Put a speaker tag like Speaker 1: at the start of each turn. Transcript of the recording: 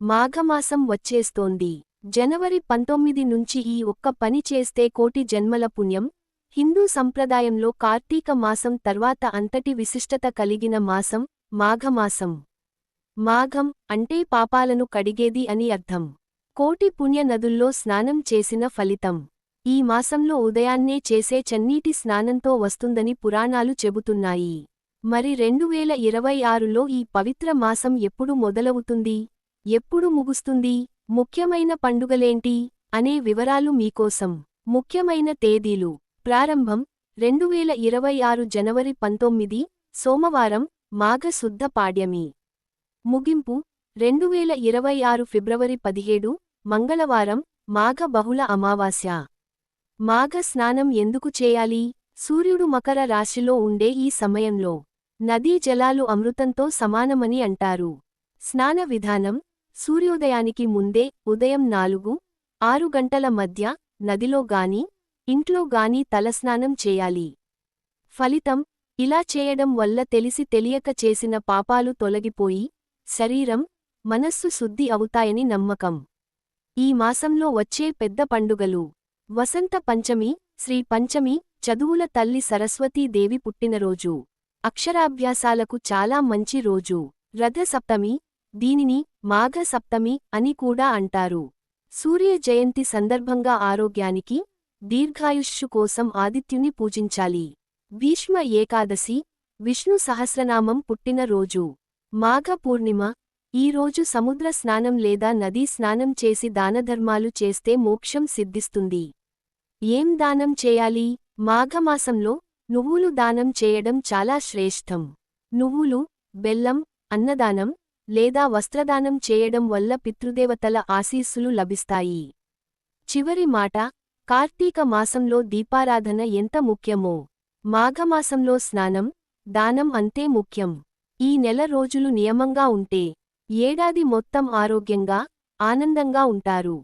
Speaker 1: మాఘమాసం వచ్చేస్తోంది. జనవరి పంతొమ్మిది నుంచి ఈ ఒక్క పని చేస్తే కోటి జన్మల పుణ్యం. హిందూ సంప్రదాయంలో కార్తీక మాసం తర్వాత అంతటి విశిష్టత కలిగిన మాసం మాఘమాసం. మాఘం అంటే పాపాలను కడిగేది అని అర్థం. కోటి పుణ్య నదుల్లో స్నానం చేసిన ఫలితం. ఈ మాసంలో ఉదయాన్నే చేసే చన్నీటి స్నానంతో వస్తుందని పురాణాలు చెబుతున్నాయి. మరి రెండువేల ఇరవై ఆరులో ఈ పవిత్ర మాసం ఎప్పుడు మొదలవుతుంది? ఎప్పుడు ముగుస్తుంది? ముఖ్యమైన పండుగలేంటి? అనే వివరాలు మీకోసం. ముఖ్యమైన తేదీలు. ప్రారంభం రెండువేల ఇరవై ఆరు జనవరి పంతొమ్మిది సోమవారం మాఘ శుద్ధ పాడ్యమి. ముగింపు రెండువేల ఇరవై ఆరు ఫిబ్రవరి పదిహేడు మంగళవారం మాఘ బహుళ అమావాస్య. మాఘ స్నానం ఎందుకు చేయాలి? సూర్యుడు మకర రాశిలో ఉండే ఈ సమయంలో. నదీ జలాలు అమృతంతో సమానమని అంటారు. స్నాన విధానం సూర్యోదయానికి ముందే ఉదయం నాలుగు ఆరు గంటల మధ్య నదిలో గాని ఇంట్లో గాని తలస్నానం చేయాలి. ఫలితం ఇలా చేయడం వల్ల తెలిసి తెలియక చేసిన పాపాలు తొలగిపోయి శరీరం మనస్సు శుద్ధి అవుతాయని నమ్మకం. ఈ మాసంలో వచ్చే పెద్ద పండుగలు. వసంత పంచమి శ్రీ పంచమి చదువుల తల్లి సరస్వతీదేవి పుట్టినరోజు. అక్షరాభ్యాసాలకు చాలా మంచి రోజు. రథ సప్తమి దీనిని మాఘ సప్తమి అని కూడా అంటారు. సూర్య జయంతి సందర్భంగా ఆరోగ్యానికి దీర్ఘాయుష్షు కోసం ఆదిత్యుని పూజించాలి. భీష్మ ఏకాదశి విష్ణు సహస్రనామం పుట్టిన రోజు. మాఘ పూర్ణిమ ఈ రోజు సముద్ర స్నానం లేదా నదీ స్నానం చేసి దానధర్మాలు చేస్తే మోక్షం సిద్ధిస్తుంది. ఏం దానం చేయాలి? మాఘమాసంలో నువ్వులు దానం చేయడం చాలా శ్రేష్టం. నువ్వులు బెల్లం అన్నదానం లేదా వస్త్రదానం చేయడం వల్ల పితృదేవతల ఆశీస్సులు లభిస్తాయి. చివరి మాట కార్తీక మాసంలో దీపారాధన ఎంత ముఖ్యమో. మాఘమాసంలో స్నానం దానం అంతే ముఖ్యం. ఈ నెల రోజులు నియమంగా ఉంటే ఏడాది మొత్తం ఆరోగ్యంగా ఆనందంగా ఉంటారు.